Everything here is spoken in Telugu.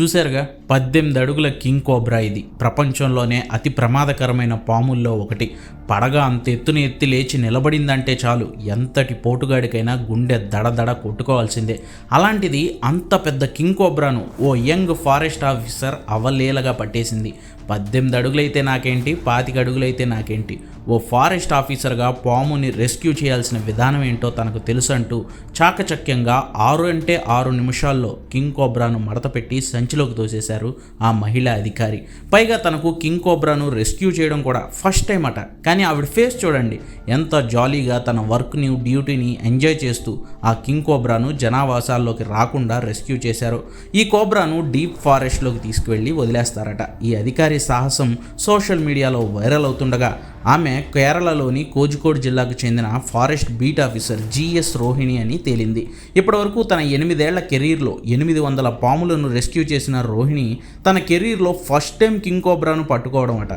చూశారుగా? పద్దెనిమిది అడుగుల కింగ్ కోబ్రా ఇది. ప్రపంచంలోనే అతి ప్రమాదకరమైన పాముల్లో ఒకటి. పడగ అంత ఎత్తున ఎత్తి లేచి నిలబడిందంటే చాలు. ఎంతటి పోటుగాడికైనా గుండె దడదడ కొట్టుకోవాల్సిందే. అలాంటిది అంత పెద్ద కింగ్ కోబ్రాను ఓ యంగ్ ఫారెస్ట్ ఆఫీసర్ అవలేలగా పట్టేసింది. పద్దెనిమిది అడుగులైతే నాకేంటి? పాతిక అడుగులైతే నాకేంటి? ఓ ఫారెస్ట్ ఆఫీసర్గా పాముని రెస్క్యూ చేయాల్సిన విధానం ఏంటో తనకు తెలుసు అంటూ చాకచక్యంగా ఆరు అంటే ఆరు నిమిషాల్లో కింగ్ కోబ్రాను మడతపెట్టి సంచిలోకి తోసేశారు. ఆ మహిళా అధికారి. పైగా తనకు కింగ్ కోబ్రాను రెస్క్యూ చేయడం కూడా ఫస్ట్ టైం అట. కానీ ఆవిడ ఫేస్ చూడండి ఎంత జాలీగా తన వర్క్ని డ్యూటీని ఎంజాయ్ చేస్తూ ఆ కింగ్ కోబ్రాను జనావాసాల్లోకి రాకుండా రెస్క్యూ చేశారు. ఈ కోబ్రాను డీప్ ఫారెస్ట్లోకి తీసుకువెళ్ళి వదిలేస్తారట. ఈ అధికారి సాహసం సోషల్ మీడియాలో వైరల్ అవుతుండగా ఆమె కేరళలోని కోజికోడ్ జిల్లాకు చెందిన forest beat officer GS Rohini అని తేలింది. ఇప్పటివరకు తన ఎనిమిదేళ్ళ కెరీర్లో ఎనిమిది వందల పాములను రెస్క్యూ చేసిన రోహిణి తన కెరీర్లో ఫస్ట్ టైం కింగ్ కోబ్రాను పట్టుకోవడం అట.